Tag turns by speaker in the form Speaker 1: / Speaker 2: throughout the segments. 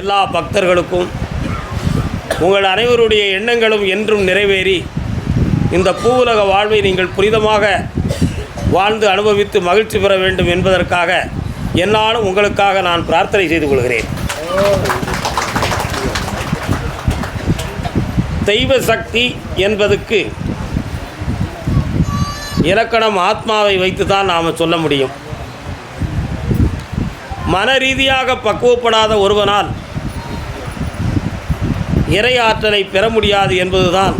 Speaker 1: எல்லா பக்தர்களுக்கும் உங்கள் அனைவருடைய எண்ணங்களும் என்றும் நிறைவேறி இந்த பூவுலக வாழ்வை நீங்கள் புனிதமாக வாழ்ந்து அனுபவித்து மகிழ்ச்சி பெற வேண்டும் என்பதற்காக என்னாலும் உங்களுக்காக நான் பிரார்த்தனை செய்து கொள்கிறேன். தெய்வ சக்தி என்பதுக்கு இலக்கணம் ஆத்மாவை வைத்து தான் நாம் சொல்ல முடியும். மன ரீதியாக பக்குவப்படாத ஒருவனால் இறை ஆற்றலை பெற முடியாது என்பதுதான்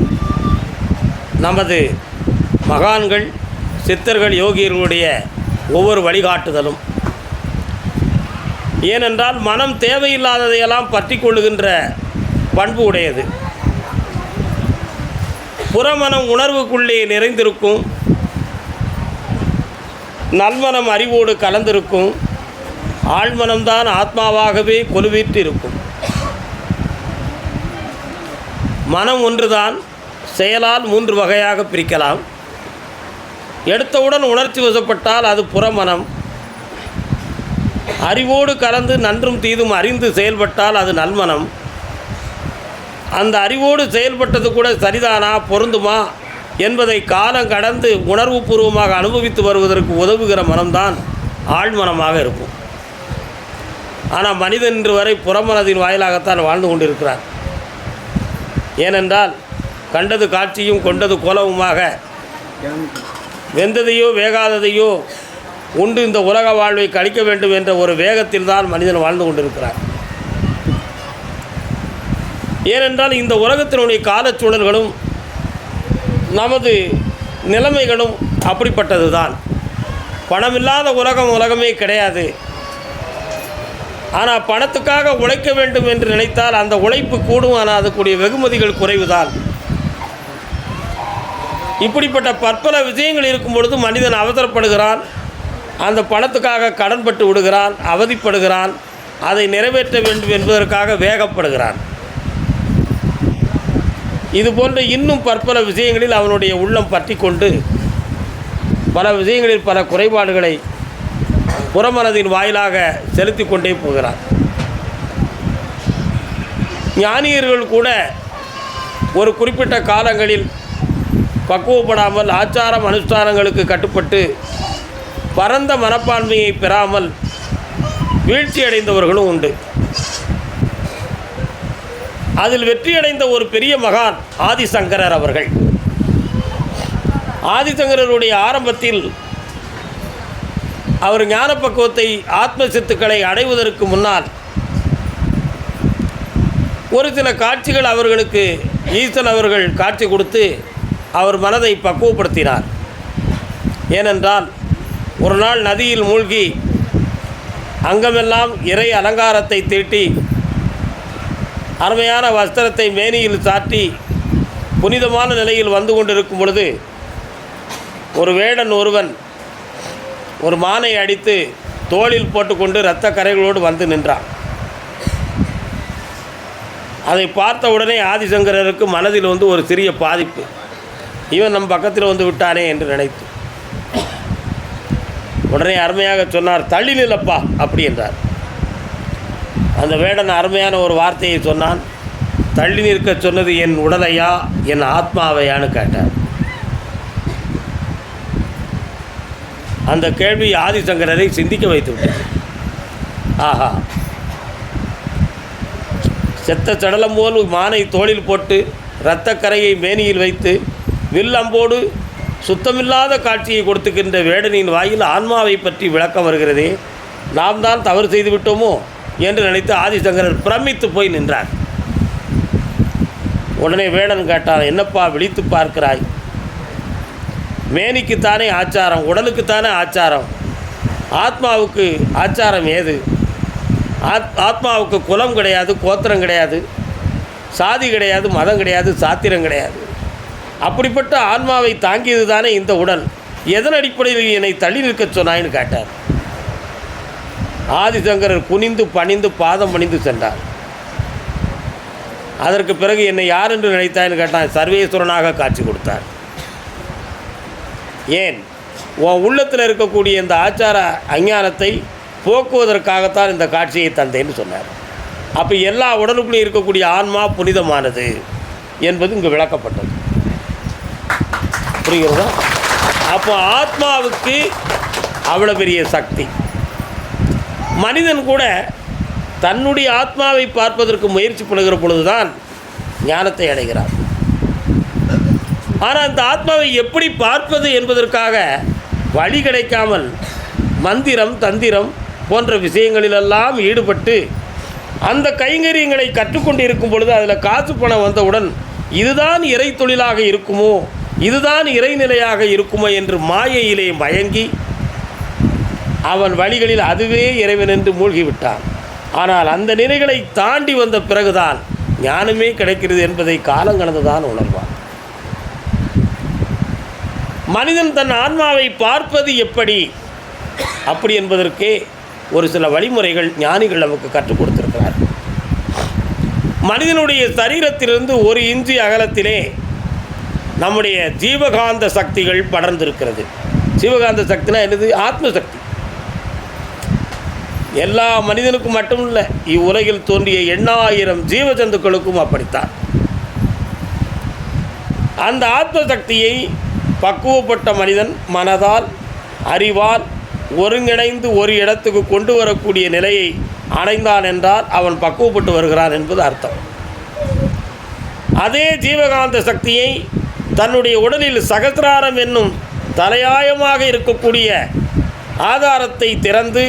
Speaker 1: நமது மகான்கள் சித்தர்கள் யோகியர்களுடைய ஒவ்வொரு வழிகாட்டுதலும். ஏனென்றால் மனம் தேவையில்லாததையெல்லாம் பற்றி கொள்ளுகின்ற பண்பு உடையது. புறமனம் உணர்வுக்குள்ளே நிறைந்திருக்கும். நல்மனம் அறிவோடு கலந்திருக்கும். ஆழ்மனம்தான் ஆத்மாவாகவே கொலுவிட்டு இருக்கும் மனம் ஒன்றுதான் செயலால் மூன்று வகையாக பிரிக்கலாம். எடுத்தவுடன் உணர்ச்சி வசப்பட்டால் அது புறமனம். அறிவோடு கலந்து நன்றும் தீதும் அறிந்து செயல்பட்டால் அது நல்மனம். அந்த அறிவோடு செயல்பட்டது கூட சரிதானா பொருந்துமா என்பதை காலம் கடந்து உணர்வுபூர்வமாக அனுபவித்து வருவதற்கு உதவுகிற மனம்தான் ஆழ்மனமாக இருக்கும். ஆனால் மனிதன் இன்று வரை புறமனதின் வாயிலாகத்தான் வாழ்ந்து கொண்டிருக்கிறார். ஏனென்றால் கண்டது காட்சியும் கொண்டது கோலவுமாக வெந்ததையோ வேகாததையோ உண்டு இந்த உலக வாழ்வை கழிக்க வேண்டும் என்ற ஒரு வேகத்தில் தான் மனிதன் வாழ்ந்து கொண்டிருக்கிறார் ஏனென்றால் இந்த உலகத்தினுடைய காலச்சூழல்களும் நமது நிலைமைகளும் அப்படிப்பட்டது தான் பணமில்லாத உலகம் உலகமே கிடையாது. ஆனால் பணத்துக்காக உழைக்க வேண்டும் என்று நினைத்தால் அந்த உழைப்பு கூடும் ஆனால் அதுக்குரிய வெகுமதிகள் குறைவுதான். இப்படிப்பட்ட பற்பல விஷயங்கள் இருக்கும் பொழுது மனிதன் அவசரப்படுகிறான். அந்த பணத்துக்காக கடன்பட்டு விடுகிறான் அவதிப்படுகிறான். அதை நிறைவேற்ற வேண்டும் என்பதற்காக வேகப்படுகிறான். இது போன்ற இன்னும் பற்பல விஷயங்களில் அவனுடைய உள்ளம் பற்றி கொண்டு பல விஷயங்களில் பல குறைபாடுகளை புறமனதின் வாயிலாக செலுத்தி கொண்டே போகிறார். ஞானியர்கள் கூட ஒரு குறிப்பிட்ட காலங்களில் பக்குவப்படாமல் ஆச்சாரம் அனுஷ்டானங்களுக்கு கட்டுப்பட்டு பரந்த மனப்பான்மையை பெறாமல் வீழ்ச்சியடைந்தவர்களும் உண்டு. அதில் வெற்றியடைந்த ஒரு பெரிய மகான் ஆதிசங்கரர் அவர்கள். ஆதிசங்கரருடைய ஆரம்பத்தில் அவர் ஞான பக்குவத்தை ஆத்ம சித்துக்களை அடைவதற்கு முன்னால் ஒரு சில காட்சிகள் அவர்களுக்கு ஈசன் அவர்கள் காட்சி கொடுத்து அவர் மனதை பக்குவப்படுத்தினார். ஏனென்றால் ஒரு நாள் நதியில் மூழ்கி அங்கமெல்லாம் இறை அலங்காரத்தை தீட்டி அருமையான வஸ்திரத்தை மேனியில் சாட்டி புனிதமான நிலையில் வந்து கொண்டிருக்கும் பொழுது ஒரு வேடன் ஒருவன் ஒரு மானை அடித்து தோளில் போட்டுக்கொண்டு இரத்த கரைகளோடு வந்து நின்றான். அதை பார்த்த உடனே ஆதிசங்கரருக்கு மனதில் வந்து ஒரு சிறிய பாதிப்பு. இவன் நம் பக்கத்தில் வந்து விட்டானே என்று நினைத்து. உடனே அருமையாக சொன்னார் தள்ளி நில்லப்பா அப்படி என்றார். அந்த வேடன் அருமையான ஒரு வார்த்தையை சொன்னான் தள்ளி நிற்க சொன்னது என் உடலையா? என் ஆத்மாவையான்னு கேட்டார். அந்த கேள்வி ஆதிசங்கரரை சிந்திக்க வைத்து விட்டது ஆஹா. செத்த சடலம் போல் மானை தோளில் போட்டு இரத்தக்கரையை மேனியில் வைத்து வில் அம்போடு சுத்தமில்லாத காட்சியை கொடுத்துக்கின்ற வேடனின் வாயில் ஆன்மாவை பற்றி விளக்கம் வருகிறதே நாம் தான் தவறு செய்து விட்டோமோ என்று நினைத்து ஆதிசங்கரர் பிரமித்து போய் நின்றார். உடனே வேடன் கேட்டான் என்னப்பா விழித்து பார்க்கிறாய்? மேனிக்குத்தானே ஆச்சாரம் உடலுக்குத்தானே ஆச்சாரம்? ஆத்மாவுக்கு ஆச்சாரம் ஏது? ஆத் ஆத்மாவுக்கு குலம் கிடையாது கோத்திரம் கிடையாது சாதி கிடையாது மதம் கிடையாது சாத்திரம் கிடையாது. அப்படிப்பட்ட ஆன்மாவை தாங்கியது தானே இந்த உடல். எதன் அடிப்படையில் என்னை தள்ளி நிற்கச் சொன்னாயின்னு கேட்டார். ஆதிசங்கரர் குனிந்து பணிந்து பாதம் பணிந்து சென்றார். அதற்கு பிறகு என்னை யார் என்று நினைத்தாய்ன்னு கேட்டான். சர்வேஸ்வரனாக காட்சி கொடுத்தார். ஏன்? உன் உள்ளத்தில் இருக்கக்கூடிய இந்த ஆச்சார அஞ்ஞானத்தை போக்குவதற்காகத்தான் இந்த காட்சியை தந்தேன்னு சொன்னார். அப்போ எல்லா உடலுக்குள்ளே இருக்கக்கூடிய ஆன்மா புனிதமானது என்பது இங்கு விளக்கப்பட்டது. புரிகிறதா? அப்போ ஆத்மாவுக்கு அவ்வளோ பெரிய சக்தி. மனிதன் கூட தன்னுடைய ஆத்மாவை பார்ப்பதற்கு முயற்சி பண்ணுகிற பொழுதுதான் ஞானத்தை அடைகிறார் ஆனால் அந்த ஆத்மாவை எப்படி பார்ப்பது என்பதற்காக வழி கிடைக்காமல் மந்திரம் தந்திரம் போன்ற விஷயங்களிலெல்லாம் ஈடுபட்டு அந்த கைங்கரியங்களை கற்றுக்கொண்டு இருக்கும் பொழுது அதில் காசு பணம் வந்தவுடன் இதுதான் இறை தொழிலாக இருக்குமோ இதுதான் இறைநிலையாக இருக்குமோ என்று மாயையிலே மயங்கி அவன் வழிகளில் அதுவே இறைவன் என்று மூழ்கிவிட்டான். ஆனால் அந்த நிலைகளை தாண்டி வந்த பிறகுதான் ஞானமே கிடைக்கிறது என்பதை காலங்கடந்துதான் உணர்வான். மனிதன் தன் ஆன்மாவை பார்ப்பது எப்படி? அப்படி என்பதற்கே ஒரு சில வழிமுறைகள் ஞானிகள் நமக்கு கற்றுக் கொடுத்திருக்கிறார். மனிதனுடைய சரீரத்திலிருந்து ஒரு இஞ்சி அகலத்திலே நம்முடைய ஜீவகாந்த சக்திகள் படர்ந்திருக்கிறது. ஜீவகாந்த சக்தினா என்னது? ஆத்ம சக்தி எல்லா மனிதனுக்கும் மட்டும் இல்லை இவ்வுலகில் தோன்றிய எண்ணாயிரம் ஜீவஜந்துக்களுக்கும் அப்படித்தான். அந்த ஆத்ம சக்தியை பக்குவப்பட்ட மனிதன் மனதால் அறிவால் ஒருங்கிணைந்து ஒரு இடத்துக்கு கொண்டு வரக்கூடிய நிலையை அடைந்தான் என்றால் அவன் பக்குவப்பட்டு வருகிறான் என்பது அர்த்தம். அதே ஜீவகாந்த சக்தியை தன்னுடைய உடலில் சகசிராரம் என்னும் தலையாயமாக இருக்கக்கூடிய ஆதாரத்தை திறந்து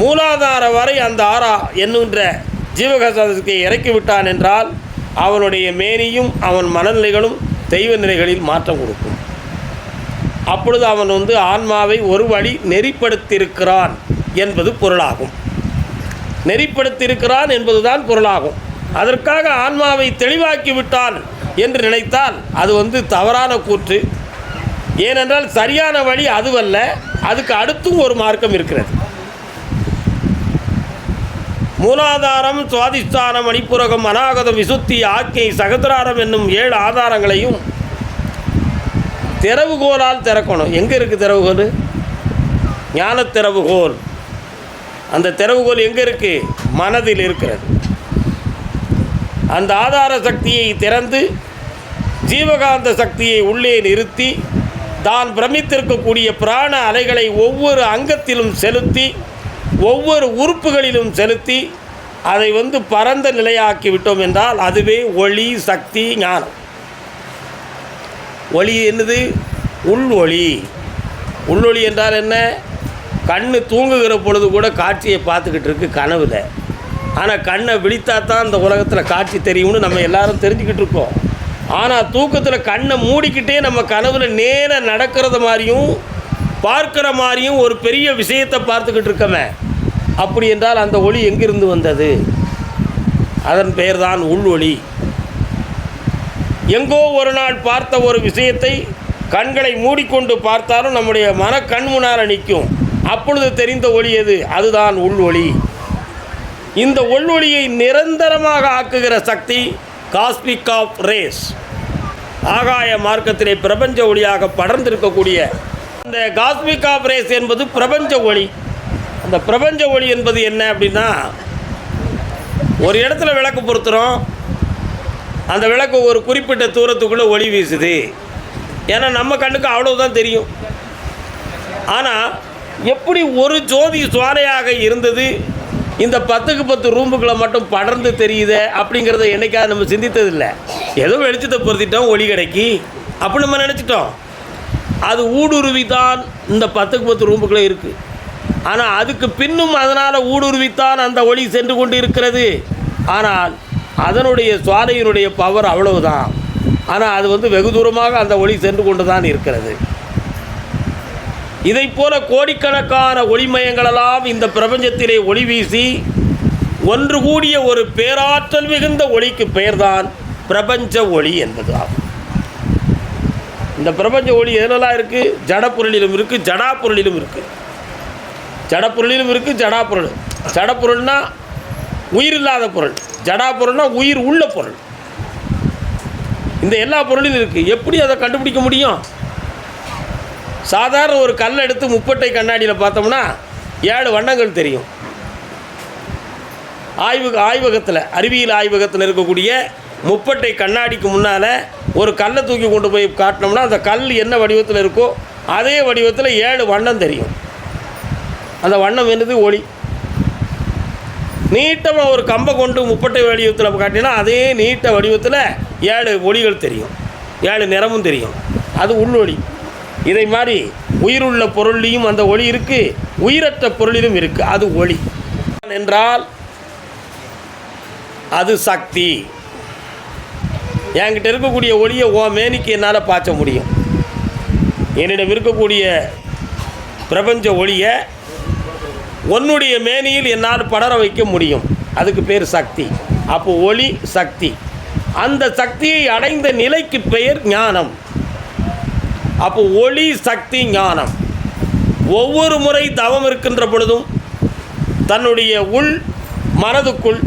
Speaker 1: மூலாதார வரை அந்த ஆரா என்னுன்ற ஜீவகாந்தத்தை இறக்கிவிட்டான் என்றால் அவனுடைய மேனியும் அவன் மனநிலைகளும் தெய்வ நிலைகளில் மாற்றம் கொடுக்கும். அப்பொழுது அவன் வந்து ஆன்மாவை ஒரு வழி நெறிப்படுத்தியிருக்கிறான் என்பது பொருளாகும். நெறிப்படுத்தியிருக்கிறான் என்பதுதான் பொருளாகும். அதற்காக ஆன்மாவை தெளிவாக்கி விட்டான் என்று நினைத்தால் அது வந்து தவறான கூற்று. ஏனென்றால் சரியான வழி அதுவல்ல அதுக்கு அடுத்தும் ஒரு மார்க்கம் இருக்கிறது. மூலாதாரம் சுவாதிஷ்டானம் மணிப்புரகம் அநாகதம் விசுத்தி ஆக்கை சகதிராரம் என்னும் ஏழு ஆதாரங்களையும் திறவுகோலால் திறக்கணும். எங்கே இருக்குது திறவுகோல்? ஞான திறவுகோல். அந்த திறவுகோல் எங்கே இருக்குது மனதில் இருக்கிறது. அந்த ஆதார சக்தியை திறந்து ஜீவகாந்த சக்தியை உள்ளே நிறுத்தி தான் பிரமித்திருக்கக்கூடிய பிராண அலைகளை ஒவ்வொரு அங்கத்திலும் செலுத்தி ஒவ்வொரு உறுப்புகளிலும் செலுத்தி அதை வந்து பரந்த நிலையாக்கி விட்டோம் என்றால் அதுவே ஒளி சக்தி ஞானம். ஒளி என்னது? உள் ஒளி உள்ளொளி என்றால் என்ன? கண்ணு தூங்குகிற பொழுது கூட காட்சியை பார்த்துக்கிட்டு இருக்கு கனவுல. ஆனால் கண்ணை விழித்தா தான் இந்த உலகத்தில் காட்சி தெரியும்னு நம்ம எல்லாரும் தெரிஞ்சுக்கிட்டு இருக்கோம். ஆனால் தூக்கத்தில் கண்ணை மூடிக்கிட்டே நம்ம கனவுல நேராக நடக்கிறது மாதிரியும் பார்க்குற மாதிரியும் ஒரு பெரிய விஷயத்தை பார்த்துக்கிட்டு இருக்கமே. அப்படி என்றால் அந்த ஒளி எங்கிருந்து வந்தது? அதன் பெயர்தான் உள் ஒளி எங்கோ ஒரு நாள் பார்த்த ஒரு விஷயத்தை கண்களை மூடிக்கொண்டு பார்த்தாலும் நம்முடைய மன கண் முன்னால் நிற்கும். அப்பொழுது தெரிந்த ஒளி எது? அதுதான் உள் ஒளி இந்த ஒளியை நிரந்தரமாக ஆக்குகிற சக்தி காஸ்மிக் ஆஃப் ரேஸ் ஆகாய மார்க்கத்திலே பிரபஞ்ச ஒளியாக படர்ந்திருக்கக்கூடிய அந்த காஸ்மிக் ஆஃப் ரேஸ் என்பது பிரபஞ்ச ஒளி. அந்த பிரபஞ்ச ஒளி என்பது என்ன அப்படின்னா ஒரு இடத்துல விளக்கு பொருத்துகிறோம் அந்த விளக்கு ஒரு குறிப்பிட்ட தூரத்துக்குள்ளே ஒளி வீசுது. ஏன்னா நம்ம கண்ணுக்கு அவ்வளோதான் தெரியும். ஆனால் எப்படி ஒரு ஜோதி சுவாரையாக இருந்தது? இந்த பத்துக்கு பத்து ரூமுக்குள்ளே மட்டும் படர்ந்து தெரியுதே அப்படிங்கிறத என்னைக்காவது நம்ம சிந்தித்ததில்லை. ஏதோ வெளிச்சத்தை பொருத்திட்டோம் ஒளி கிடைக்கி. அப்படி நம்ம நினச்சிட்டோம். அது ஊடுருவி தான் இந்த பத்துக்கு பத்து ரூமுக்குள்ளே இருக்குது ஆனால் அதுக்கு பின்னும் அதனால் ஊடுருவித்தான் அந்த ஒளி சென்று கொண்டு இருக்கிறது. ஆனால் அதனுடைய சுவாலையினுடைய பவர் அவ்வளவுதான். ஆனால் அது வந்து வெகு தூரமாக அந்த ஒளி சென்று கொண்டு தான் இருக்கிறது. இதைப் போல கோடிக்கணக்கான ஒளிமயங்களெல்லாம் இந்த பிரபஞ்சத்திலே ஒளி வீசி ஒன்று கூடிய ஒரு பேராற்றல் மிகுந்த ஒளிக்கு பெயர்தான் பிரபஞ்ச ஒளி என்பது ஆகும் இந்த பிரபஞ்ச ஒளி எதுலலாம் இருக்குது ஜடப்பொருளிலும் இருக்குது ஜடாப்பொருளிலும் இருக்குது ஜடப்பொருளிலும் இருக்குது ஜடாப்பொருள். ஜடப்பொருள்னா உயிர் இல்லாத ஜடா பொருள்னா உயிர் உள்ள பொருள். இந்த எல்லா பொருளும் இருக்குது எப்படி அதை கண்டுபிடிக்க முடியும்? சாதாரண ஒரு கல் எடுத்து முப்பட்டை கண்ணாடியில் பார்த்தோம்னா ஏழு வண்ணங்கள் தெரியும். ஆய்வு ஆய்வகத்தில் அறிவியல் ஆய்வகத்தில் இருக்கக்கூடிய முப்பட்டை கண்ணாடிக்கு முன்னால் ஒரு கல்லை தூக்கி கொண்டு போய் காட்டினோம்னா அந்த கல் என்ன வடிவத்தில் இருக்கோ அதே வடிவத்தில் ஏழு வண்ணம் தெரியும். அந்த வண்ணம் என்னது? ஒளி. நீட்டமாக ஒரு கம்பை கொண்டு முப்பட்டை வடிவத்தில் காட்டினா அதே நீட்ட வடிவத்தில் ஏழு ஒளிகள் தெரியும். ஏழு நிறமும் தெரியும். அது உள்ளொளி. இதை மாதிரி உயிருள்ள பொருள்லையும் அந்த ஒளி இருக்குது உயிரற்ற பொருளிலும் இருக்குது அது ஒளி. என்றால் அது சக்தி. என்கிட்ட இருக்கக்கூடிய ஒளியை ஓ மேனிக்கு என்னால் பாய்ச்ச முடியும். என்னிடம் இருக்கக்கூடிய பிரபஞ்ச ஒளியை உன்னுடைய மேனியில் என்னால் படர வைக்க முடியும். அதுக்கு பேர் சக்தி. அப்போ ஒளி சக்தி. அந்த சக்தியை அடைந்த நிலைக்கு பெயர் ஞானம். அப்போ ஒளி சக்தி ஞானம். ஒவ்வொரு முறை தவம் இருக்கின்ற பொழுதும் தன்னுடைய உள் மனதுக்குள்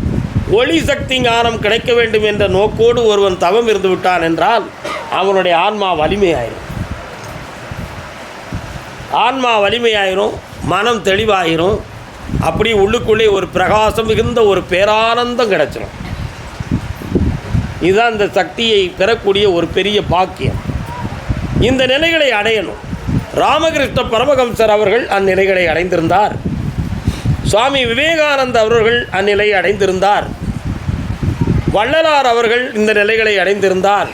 Speaker 1: ஒளி சக்தி ஞானம் கிடைக்க வேண்டும் என்ற நோக்கோடு ஒருவன் தவம் இருந்து விட்டான் என்றால் அவனுடைய ஆன்மா வலிமையாயிரும். ஆன்மா வலிமையாயிரும். மனம் தெளிவாயிரும். அப்படி உள்ளுக்குள்ளே ஒரு பிரகாசம் மிகுந்த ஒரு பேரானந்தம் கிடைச்சிடும் இதுதான் இந்த சக்தியை பெறக்கூடிய ஒரு பெரிய பாக்கியம். இந்த நிலைகளை அடையணும். ராமகிருஷ்ண பரமஹம்சர் அவர்கள் அந்நிலைகளை அடைந்திருந்தார். சுவாமி விவேகானந்த அவர்கள் அந்நிலையை அடைந்திருந்தார். வள்ளலார் அவர்கள் இந்த நிலைகளை அடைந்திருந்தார்.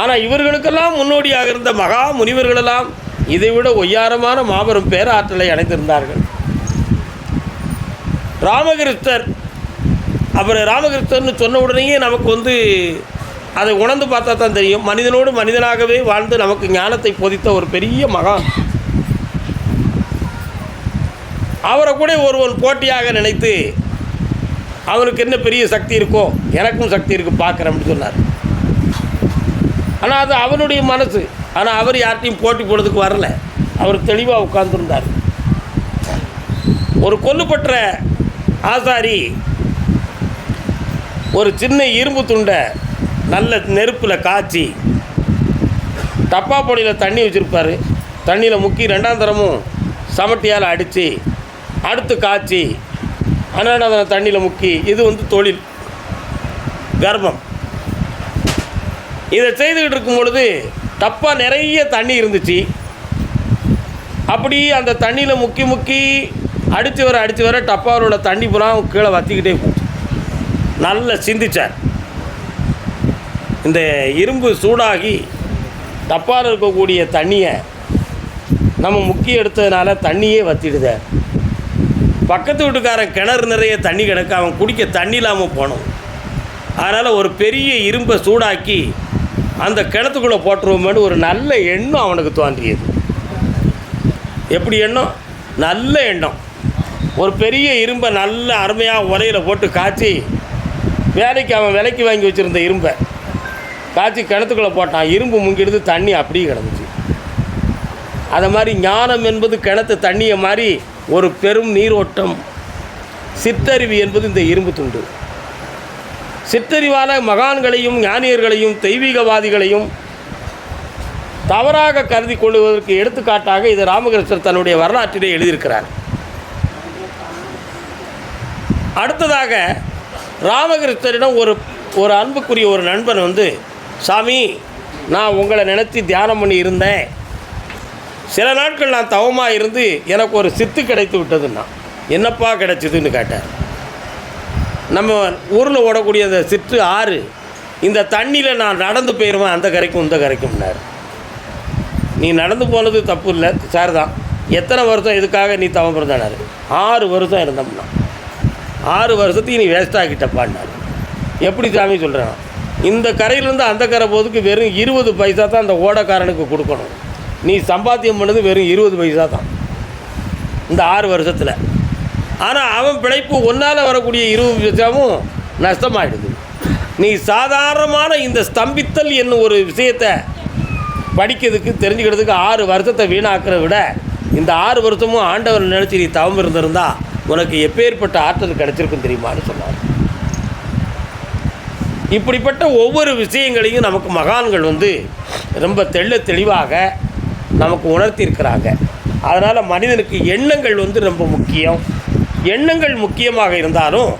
Speaker 1: ஆனால் இவர்களுக்கெல்லாம் முன்னோடியாக இருந்த மகா முனிவர்களெல்லாம் இதைவிட ஒய்யாரமான மாபெரும் பேராற்றலை அடைந்திருந்தார்கள். ராமகிருஷ்ணர் அப்புறம் ராமகிருஷ்ணர்னு சொன்ன உடனேயே நமக்கு வந்து அதை உணர்ந்து பார்த்தா தான் தெரியும். மனிதனோடு மனிதனாகவே வாழ்ந்து நமக்கு ஞானத்தை போதித்த ஒரு பெரிய மகான். அவரை கூட ஒருவன் போட்டியாக நினைத்து அவனுக்கு என்ன பெரிய சக்தி இருக்கோ எனக்கும் சக்தி இருக்கு பார்க்குறேன் அப்படின்னு சொன்னார். ஆனால் அது அவனுடைய மனசு. ஆனால் அவர் யார்கிட்டையும் போட்டி போடுறதுக்கு வரல. அவர் தெளிவாக உட்கார்ந்துருந்தார். ஒரு கொல்லுப்பட்ட ஆசாரி ஒரு சின்ன இரும்பு துண்டை நல்ல நெருப்பில் காய்ச்சி டப்பா பொடியில் தண்ணி வச்சுருப்பார். தண்ணியில் முக்கி ரெண்டாம் தரமும் சமட்டியால் அடித்து அடுத்து காய்ச்சி அன்னதான தண்ணியில் முக்கி இது வந்து தொழில் கர்ப்பம். இதை செய்துக்கிட்டு இருக்கும் பொழுது டப்பா நிறைய தண்ணி இருந்துச்சு. அப்படி அந்த தண்ணியில் முக்கி முக்கி அடித்து வர அடித்து வர டப்பாரோட தண்ணி பூரா கீழே வற்றிக்கிட்டே போச்சு. நல்லா சிந்திச்சார். இந்த இரும்பு சூடாகி டப்பாவில் இருக்கக்கூடிய தண்ணியை நம்ம முக்கி எடுத்ததுனால தண்ணியே வத்திடுத. பக்கத்து வீட்டுக்காரன் கிணறு நிறைய தண்ணி கிடக்க அவன் குடிக்க தண்ணி இல்லாமல் போனோம் அதனால் ஒரு பெரிய இரும்பை சூடாக்கி அந்த கிணத்துக்குள்ளே போட்டுருவோமேனு ஒரு நல்ல எண்ணம் அவனுக்கு தோன்றியது. எப்படி எண்ணம்? நல்ல எண்ணம். ஒரு பெரிய இரும்பை நல்ல அருமையாக உலையில் போட்டு காய்ச்சி வேலைக்கு அவன் விலைக்கு வாங்கி வச்சுருந்த இரும்பை காய்ச்சி கிணத்துக்குள்ளே போட்டான். இரும்பு முங்கிடுது தண்ணி அப்படியே கிடந்துச்சு. அதை மாதிரி ஞானம் என்பது கிணத்து தண்ணியை மாதிரி ஒரு பெரும் நீரோட்டம். சித்தருவி என்பது இந்த இரும்பு துண்டு. சிற்றறிவான மகான்களையும் ஞானியர்களையும் தெய்வீகவாதிகளையும் தவறாக கருதி கொள்வதற்கு எடுத்துக்காட்டாக இது ராமகிருஷ்ணர் தன்னுடைய வரலாற்றிலே எழுதியிருக்கிறார். அடுத்ததாக ராமகிருஷ்ணரிடம் ஒரு ஒரு அன்புக்குரிய ஒரு நண்பன் வந்து சாமி நான் உங்களை நினைத்து தியானம் பண்ணி இருந்தேன். சில நாட்கள் நான் தவமாக இருந்து எனக்கு ஒரு சித்து கிடைத்து விட்டதுன்னா என்னப்பா கிடைச்சிதுன்னு கேட்டேன் நம்ம ஊரில் ஓடக்கூடிய அந்த சிற்று ஆறு இந்த தண்ணியில் நான் நடந்து போயிடுவேன் அந்த கரைக்கும் இந்த கரைக்கும்னார். நீ நடந்து போனது தப்பு இல்லை சார் தான் எத்தனை வருஷம் இதுக்காக நீ தவம் பிறந்தானார் ஆறு வருஷம் இருந்தோம்னா ஆறு வருஷத்துக்கு நீ வேஸ்ட் ஆக்கிட்டப்பான்னாரு. எப்படி சாமி சொல்கிறேன் இந்த கரையிலேருந்து அந்த கரை போதுக்கு வெறும் இருபது பைசா தான் அந்த ஓடக்காரனுக்கு கொடுக்கணும். நீ சம்பாத்தியம் பண்ணது வெறும் இருபது பைசா தான். இந்த ஆறு வருஷத்தில். ஆனால் அவன் பிழைப்பு ஒன்றால் வரக்கூடிய இருபது பைசாவும் நஷ்டமாயிடுது. நீ சாதாரணமான இந்த ஸ்தம்பித்தல் என்னும் ஒரு விஷயத்தை படிக்கிறதுக்கு தெரிஞ்சுக்கிறதுக்கு ஆறு வருஷத்தை வீணாக்கிற விட இந்த ஆறு வருஷமும் ஆண்டவர் நினச்சி நீ தவம் இருந்திருந்தா உனக்கு எப்பேற்பட்ட ஆற்றல் கிடைச்சிருக்கும் தெரியுமான்னு சொன்னார். இப்படிப்பட்ட ஒவ்வொரு விஷயங்களையும் நமக்கு மகான்கள் வந்து ரொம்ப தெள்ள தெளிவாக நமக்கு உணர்த்தியிருக்கிறாங்க. அதனால் மனிதனுக்கு எண்ணங்கள் வந்து ரொம்ப முக்கியம். எண்ணங்கள் முக்கியமாக இருந்தாலும்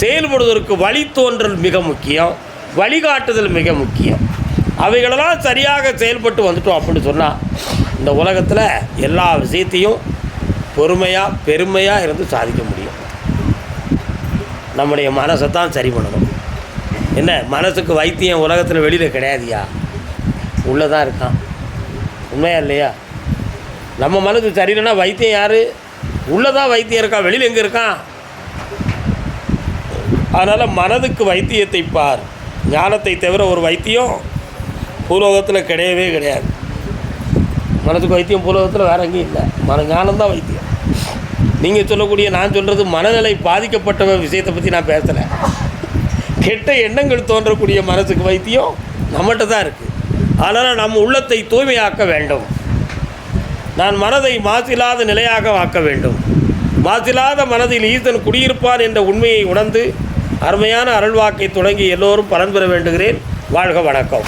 Speaker 1: செயல்படுவதற்கு வழித்தோன்றல் மிக முக்கியம் வழிகாட்டுதல் மிக முக்கியம். அவைகளெல்லாம் சரியாக செயல்பட்டு வந்துட்டோம் அப்படின்னு சொன்னால் இந்த உலகத்தில் எல்லா விஷயத்தையும் பொறுமையாக பெருமையாக இருந்து சாதிக்க முடியும். நம்முடைய மனசை தான் சரி பண்ணணும். என்ன மனசுக்கு வைத்தியம் உலகத்தில் வெளியில் கிடையாதுயா? உள்ளே தான் இருக்கான். உண்மையா இல்லையா? நம்ம மனது சரியில்லைன்னா வைத்தியம் யார்? உள்ளே தான் வைத்தியம் இருக்கான் வெளியில் எங்கே இருக்கான்? அதனால் மனதுக்கு வைத்தியத்தை பார். ஞானத்தை தவிர ஒரு வைத்தியம் பூலோகத்தில் கிடையவே கிடையாது. மனதுக்கு வைத்தியம் பூலோகத்தில் வேற எங்கேயும் இல்லை. மன ஞானம்தான் வைத்தியம். நீங்கள் சொல்லக்கூடிய நான் சொல்கிறது மனநிலை பாதிக்கப்பட்ட விஷயத்தை பற்றி நான் பேசலை. கெட்ட எண்ணங்கள் தோன்றக்கூடிய மனதுக்கு வைத்தியம் நம்மகிட்ட தான் இருக்குது அதனால் நம்ம உள்ளத்தை தூய்மையாக்க வேண்டும். நான் மனதை மாசில்லாத நிலையாக ஆக்க வேண்டும். மாசில்லாத மனதில் ஈசன் குடியிருப்பான் என்ற உண்மையை உணர்ந்து அருமையான அருள்வாக்கை தொடங்கி எல்லோரும் பலன் பெற வேண்டுகிறேன். வாழ்க வணக்கம்.